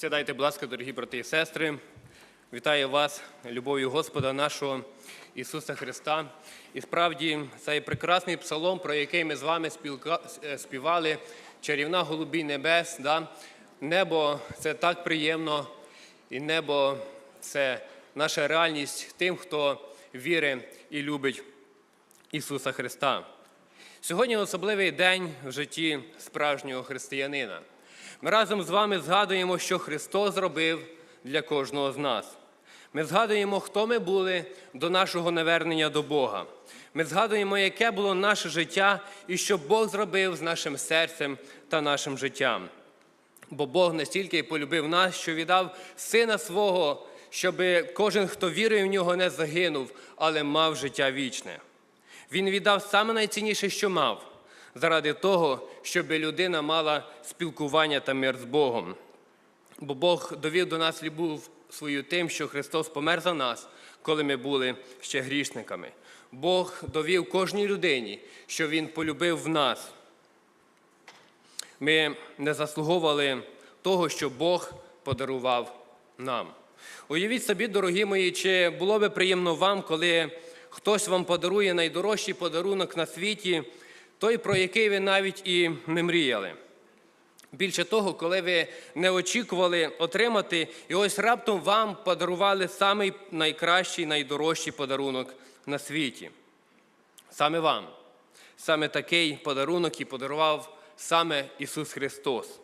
Сідайте, будь ласка, дорогі брати і сестри. Вітаю вас, любов'ю Господа нашого Ісуса Христа. І справді цей прекрасний псалом, про який ми з вами е, співали, чарівна голубій небес. Да? Небо це так приємно, і небо це наша реальність тим, хто вірить і любить Ісуса Христа. Сьогодні особливий день в житті справжнього християнина. Ми разом з вами згадуємо, що Христос зробив для кожного з нас. Ми згадуємо, хто ми були до нашого навернення до Бога. Ми згадуємо, яке було наше життя і що Бог зробив з нашим серцем та нашим життям. Бо Бог настільки полюбив нас, що віддав сина свого, щоб кожен, хто вірує в нього, не загинув, але мав життя вічне. Він віддав саме найцінніше, що мав, заради того, щоб людина мала спілкування та мир з Богом. Бо Бог довів до нас любов свою тим, що Христос помер за нас, коли ми були ще грішниками. Бог довів кожній людині, що Він полюбив в нас. Ми не заслуговували того, що Бог подарував нам. Уявіть собі, дорогі мої, чи було би приємно вам, коли хтось вам подарує найдорожчий подарунок на світі, той, про який ви навіть і не мріяли. Більше того, коли ви не очікували отримати, і ось раптом вам подарували самий найкращий, найдорожчий подарунок на світі. Саме вам. Саме такий подарунок і подарував саме Ісус Христос,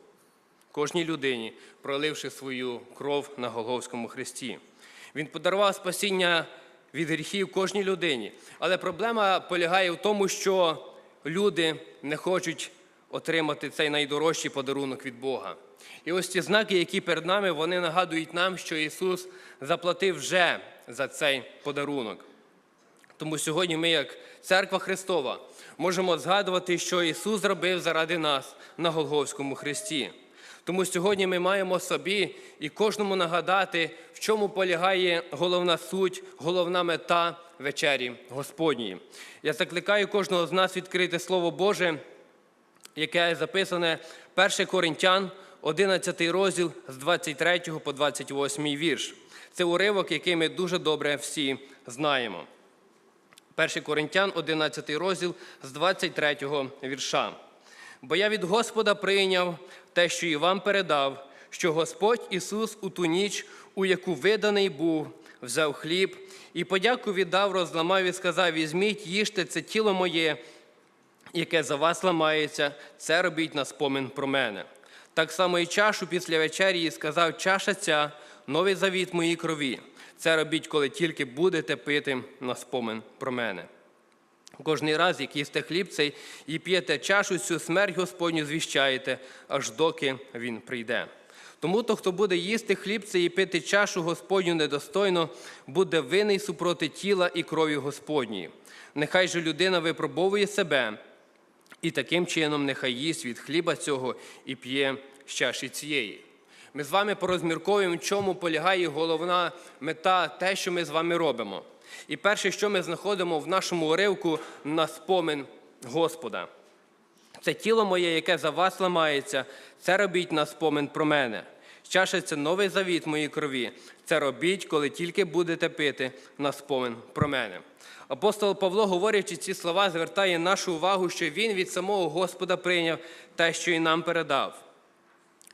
кожній людині, проливши свою кров на Голговському хресті. Він подарував спасіння від гріхів кожній людині. Але проблема полягає в тому, що люди не хочуть отримати цей найдорожчий подарунок від Бога. І ось ці знаки, які перед нами, вони нагадують нам, що Ісус заплатив вже за цей подарунок. Тому сьогодні ми, як церква Христова, можемо згадувати, що Ісус зробив заради нас на Голговському хресті. Тому сьогодні ми маємо собі і кожному нагадати, в чому полягає головна суть, головна мета вечері Господньої. Я закликаю кожного з нас відкрити Слово Боже, яке записане 1 Коринтян, 11 розділ з 23 по 28 вірш. Це уривок, який ми дуже добре всі знаємо. 1 Коринтян, 11 розділ з 23 вірша. Бо я від Господа прийняв те, що і вам передав, що Господь Ісус у ту ніч, у яку виданий був, взяв хліб і подяку віддав, розламав і сказав: Візьміть, їжте це тіло моє, яке за вас ламається, це робіть на спомин про мене. Так само і чашу після вечері і сказав, чаша ця, новий завіт моїй крові. Це робіть, коли тільки будете пити на спомин про мене. Кожний раз, як їсте хліб цей і п'єте чашу, цю смерть Господню звіщаєте, аж доки він прийде. Тому то, хто буде їсти хліб цей і пити чашу Господню недостойно, буде винний супроти тіла і крові Господньої. Нехай же людина випробовує себе, і таким чином нехай їсть від хліба цього і п'є з чаші цієї. Ми з вами порозмірковуємо, в чому полягає головна мета, те, що ми з вами робимо. І перше, що ми знаходимо в нашому уривку на спомин Господа. Це тіло моє, яке за вас ламається, це робіть на спомин про мене. Чаша це новий завіт моїй крові. Це робіть, коли тільки будете пити на спомин про мене. Апостол Павло, говорячи ці слова, звертає нашу увагу, що він від самого Господа прийняв те, що і нам передав.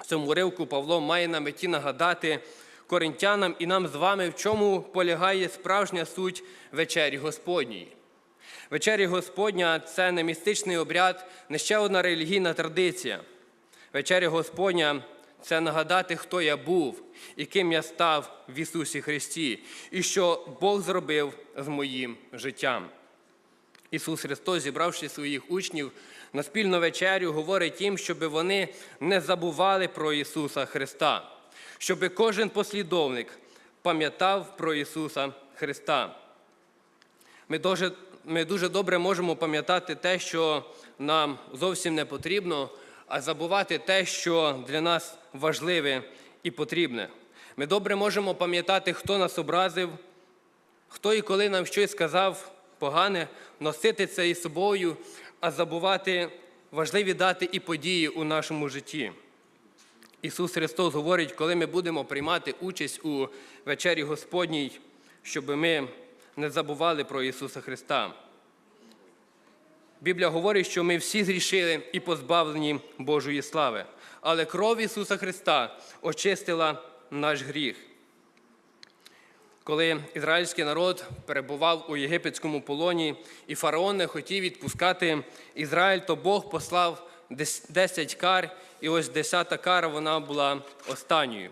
В цьому уривку Павло має на меті нагадати коринтянам і нам з вами, в чому полягає справжня суть вечері Господньої. Вечері Господня це не містичний обряд, не ще одна релігійна традиція. Вечеря Господня це нагадати, хто я був і ким я став в Ісусі Христі, і що Бог зробив з моїм життям. Ісус Христос, зібравши своїх учнів на спільну вечерю, говорить їм, щоб вони не забували про Ісуса Христа, щоб кожен послідовник пам'ятав про Ісуса Христа. Ми дуже, ми дуже добре можемо пам'ятати те, що нам зовсім не потрібно, а забувати те, що для нас важливе і потрібне. Ми добре можемо пам'ятати, хто нас образив, хто і коли нам щось сказав погане, носити це із собою, а забувати важливі дати і події у нашому житті. Ісус Христос говорить, коли ми будемо приймати участь у вечері Господній, щоб ми не забували про Ісуса Христа. Біблія говорить, що ми всі зрішили і позбавлені Божої слави, але кров Ісуса Христа очистила наш гріх. Коли ізраїльський народ перебував у єгипетському полоні, і фараон не хотів відпускати Ізраїль, то Бог послав 10 кар, і ось 10 кара вона була останньою.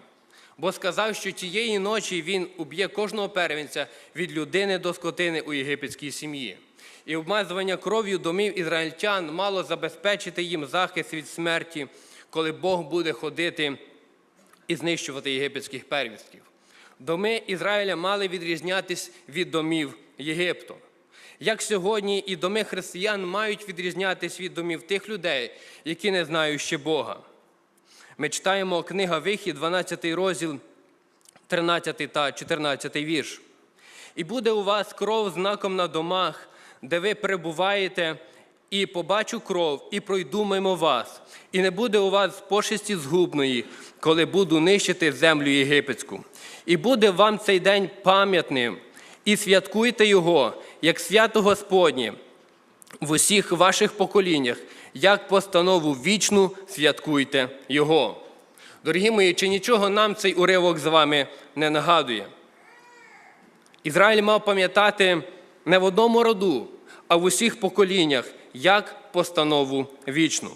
Бо сказав, що тієї ночі він уб'є кожного первенця від людини до скотини у єгипетській сім'ї. І обмазування кров'ю домів ізраїльтян мало забезпечити їм захист від смерті, коли Бог буде ходити і знищувати єгипетських первістків. Доми Ізраїля мали відрізнятись від домів Єгипту. Як сьогодні і доми християн мають відрізнятись від домів тих людей, які не знають ще Бога. Ми читаємо книга Вихід, 12 розділ, 13 та 14 вірш. І буде у вас кров знаком на домах, де ви перебуваєте, і побачу кров, і пройду мимо вас, і не буде у вас пошесті згубної, коли буду нищити землю єгипетську. І буде вам цей день пам'ятним, і святкуйте його, як свято Господнє, в усіх ваших поколіннях, як постанову вічну святкуйте його. Дорогі мої, чи нічого нам цей уривок з вами не нагадує? Ізраїль мав пам'ятати не в одному роду, а в усіх поколіннях, як постанову вічну.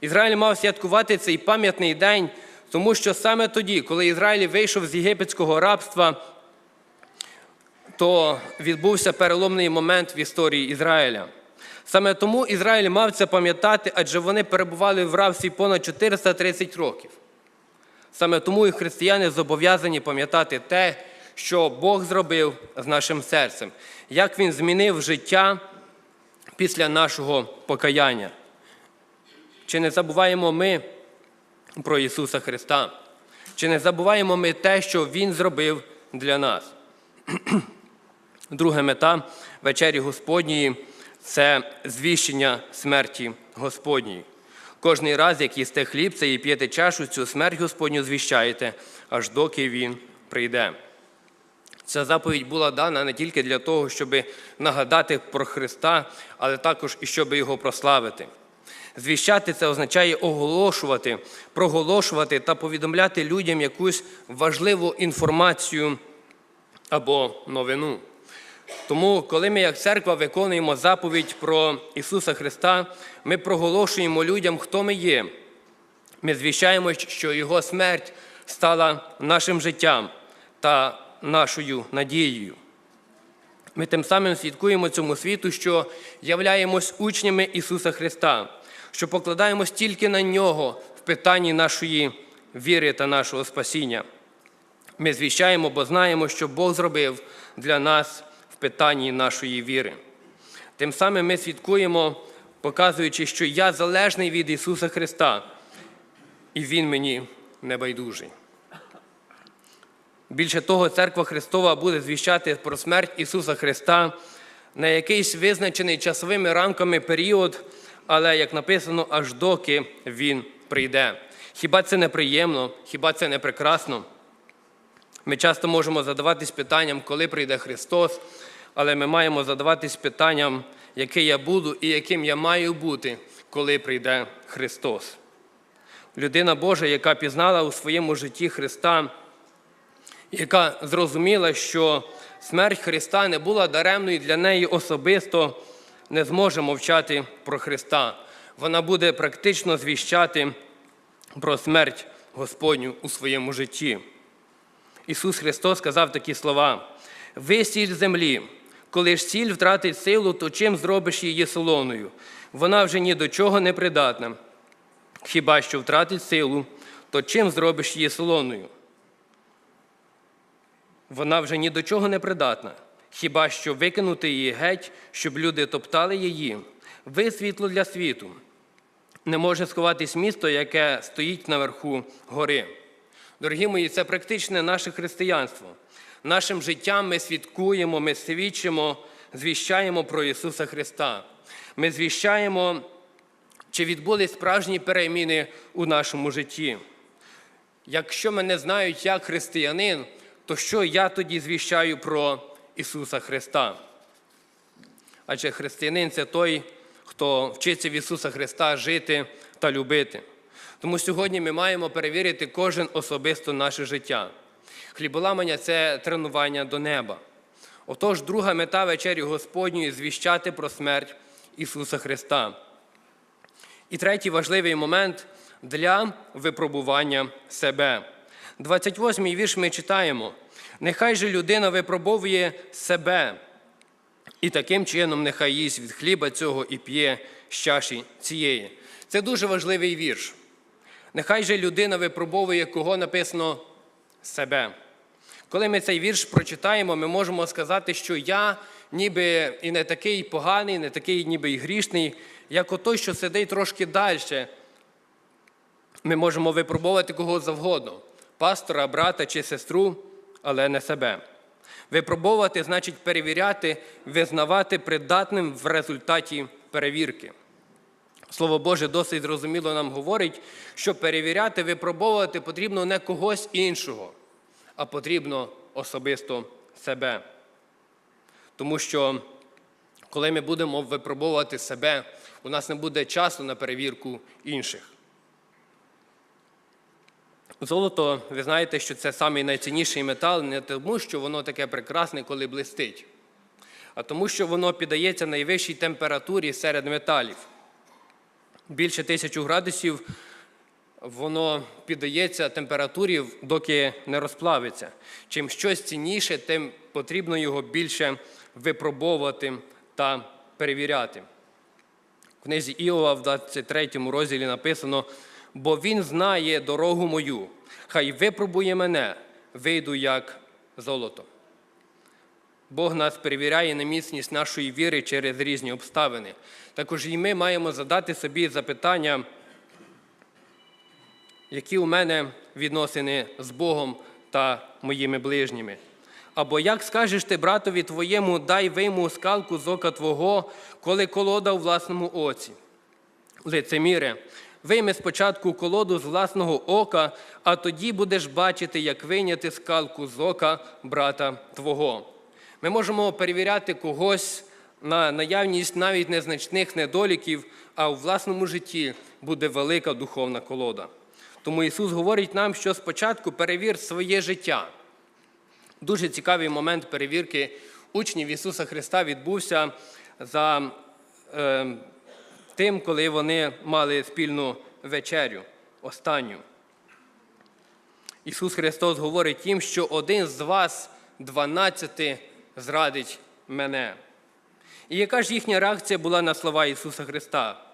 Ізраїль мав святкувати цей пам'ятний день, тому що саме тоді, коли Ізраїль вийшов з єгипетського рабства, то відбувся переломний момент в історії Ізраїля. Саме тому Ізраїль мав це пам'ятати, адже вони перебували в рабстві понад 430 років. Саме тому і християни зобов'язані пам'ятати те, що Бог зробив з нашим серцем, як Він змінив життя після нашого покаяння. Чи не забуваємо ми про Ісуса Христа? Чи не забуваємо ми те, що Він зробив для нас? Друга мета вечері Господньої це звіщення смерті Господньої. Кожний раз, як їсте хліб, і п'єте чашу, цю смерть Господню звіщаєте, аж доки Він прийде. Ця заповідь була дана не тільки для того, щоб нагадати про Христа, але також і щоб його прославити. Звіщати це означає оголошувати, проголошувати та повідомляти людям якусь важливу інформацію або новину. Тому, коли ми, як церква, виконуємо заповідь про Ісуса Христа, ми проголошуємо людям, хто ми є. Ми звіщаємо, що Його смерть стала нашим життям та нашою надією. Ми тим самим свідкуємо цьому світу, що являємось учнями Ісуса Христа, що покладаємось тільки на Нього в питанні нашої віри та нашого спасіння. Ми звіщаємо, бо знаємо, що Бог зробив для нас питанні нашої віри. Тим самим ми свідкуємо, показуючи, що я залежний від Ісуса Христа, і Він мені не байдужий. Більше того, Церква Христова буде звіщати про смерть Ісуса Христа на якийсь визначений часовими рамками період, але, як написано, аж доки Він прийде. Хіба це не приємно, хіба це не прекрасно? Ми часто можемо задаватись питанням, коли прийде Христос, але ми маємо задаватись питанням, який я буду і яким я маю бути, коли прийде Христос. Людина Божа, яка пізнала у своєму житті Христа, яка зрозуміла, що смерть Христа не була даремною для неї особисто, не зможе мовчати про Христа. Вона буде практично звіщати про смерть Господню у своєму житті. Ісус Христос сказав такі слова: ви сіль землі, коли ж сіль втратить силу, то чим зробиш її солоною? Вона вже ні до чого не придатна. Хіба що втратить силу, то чим зробиш її солоною? Вона вже ні до чого не придатна. Хіба що викинути її геть, щоб люди топтали її? Ви світло для світу. Не може сховатись місто, яке стоїть наверху гори. Дорогі мої, це практичне наше християнство. Нашим життям ми свідкуємо, ми свідчимо, звіщаємо про Ісуса Христа. Ми звіщаємо, чи відбулись справжні переміни у нашому житті. якщо мене знають як християнин, то що я тоді звіщаю про Ісуса Христа? Адже християнин це той, хто вчиться в Ісуса Христа жити та любити. Тому сьогодні ми маємо перевірити кожен особисто наше життя. Хліболамання це тренування до неба. Отож, друга мета вечері Господньої звіщати про смерть Ісуса Христа. І третій важливий момент для випробування себе. 28-й вірш ми читаємо: нехай же людина випробовує себе, і таким чином нехай їсть від хліба цього і п'є з чаші цієї. Це дуже важливий вірш. Нехай же людина випробовує, кого написано себе. Коли ми цей вірш прочитаємо, ми можемо сказати, що я ніби і не такий поганий, не такий ніби і грішний, як отой, що сидить трошки далі. Ми можемо випробовувати кого завгодно пастора, брата чи сестру, але не себе. Випробовувати значить перевіряти, визнавати придатним в результаті перевірки. Слово Боже досить зрозуміло нам говорить, що перевіряти, випробовувати потрібно не когось іншого, а потрібно особисто себе. Тому що, коли ми будемо випробовувати себе, у нас не буде часу на перевірку інших. Золото, ви знаєте, що це самий найцінніший метал не тому, що воно таке прекрасне, коли блистить, а тому, що воно піддається найвищій температурі серед металів. Більше тисячу градусів воно піддається температурі, доки не розплавиться. Чим щось цінніше, тим потрібно його більше випробовувати та перевіряти. В книзі Іова в 23 розділі написано: бо він знає дорогу мою, хай випробує мене, вийду як золото. Бог нас перевіряє на міцність нашої віри через різні обставини. Також і ми маємо задати собі запитання, які у мене відносини з Богом та моїми ближніми. Або як скажеш ти братові твоєму, дай вийму скалку з ока твого, коли колода у власному оці. Лицеміре, вийми спочатку колоду з власного ока, а тоді будеш бачити, як вийняти скалку з ока брата твого. Ми можемо перевіряти когось на наявність навіть незначних недоліків, а у власному житті буде велика духовна колода. Тому Ісус говорить нам, що спочатку перевір своє життя. Дуже цікавий момент перевірки учнів Ісуса Христа відбувся за е, тим, коли вони мали спільну вечерю, останню. Ісус Христос говорить їм, що один з вас, дванадцяти, зрадить мене. І яка ж їхня реакція була на слова Ісуса Христа?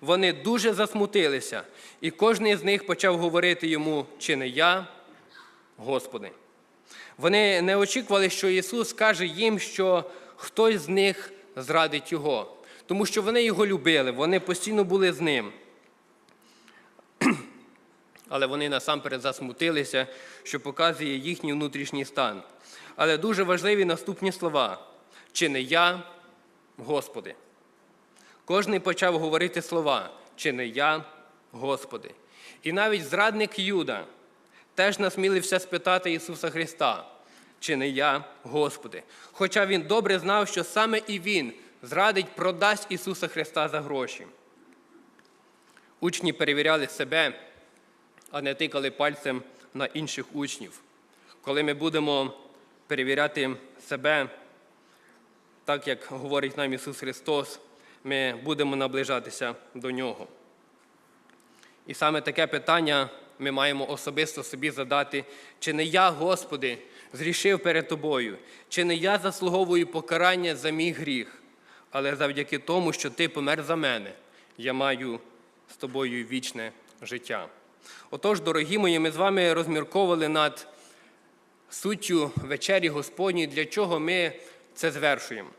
Вони дуже засмутилися, і кожен з них почав говорити йому, чи не я, Господи. Вони не очікували, що Ісус скаже їм, що хтось з них зрадить Його, тому що вони його любили, вони постійно були з ним. Але вони насамперед засмутилися, що показує їхній внутрішній стан. Але дуже важливі наступні слова: чи не я, Господи. Кожний почав говорити слова, чи не я, Господи. І навіть зрадник Юда теж насмілився спитати Ісуса Христа, чи не я, Господи. Хоча він добре знав, що саме і Він зрадить, продасть Ісуса Христа за гроші. Учні перевіряли себе, а не тикали пальцем на інших учнів. Коли ми будемо перевіряти себе, так як говорить нам Ісус Христос, ми будемо наближатися до Нього. І саме таке питання ми маємо особисто собі задати, чи не я, Господи, зрішив перед Тобою, чи не я заслуговую покарання за мій гріх, але завдяки тому, що Ти помер за мене, я маю з тобою вічне життя. Отож, дорогі мої, ми з вами розмірковували над суттю вечері Господній, для чого ми це звершуємо.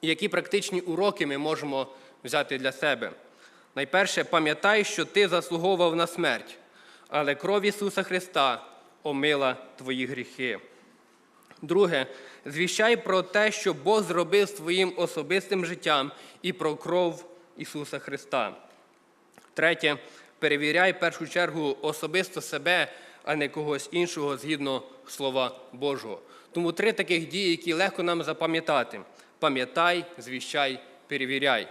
І які практичні уроки ми можемо взяти для себе. Найперше, пам'ятай, що ти заслуговував на смерть, але кров Ісуса Христа омила твої гріхи. Друге, звіщай про те, що Бог зробив своїм особистим життям і про кров Ісуса Христа. Третє, перевіряй в першу чергу особисто себе, а не когось іншого згідно Слова Божого. Тому три таких дії, які легко нам запам'ятати: пам'ятай, звіщай, перевіряй.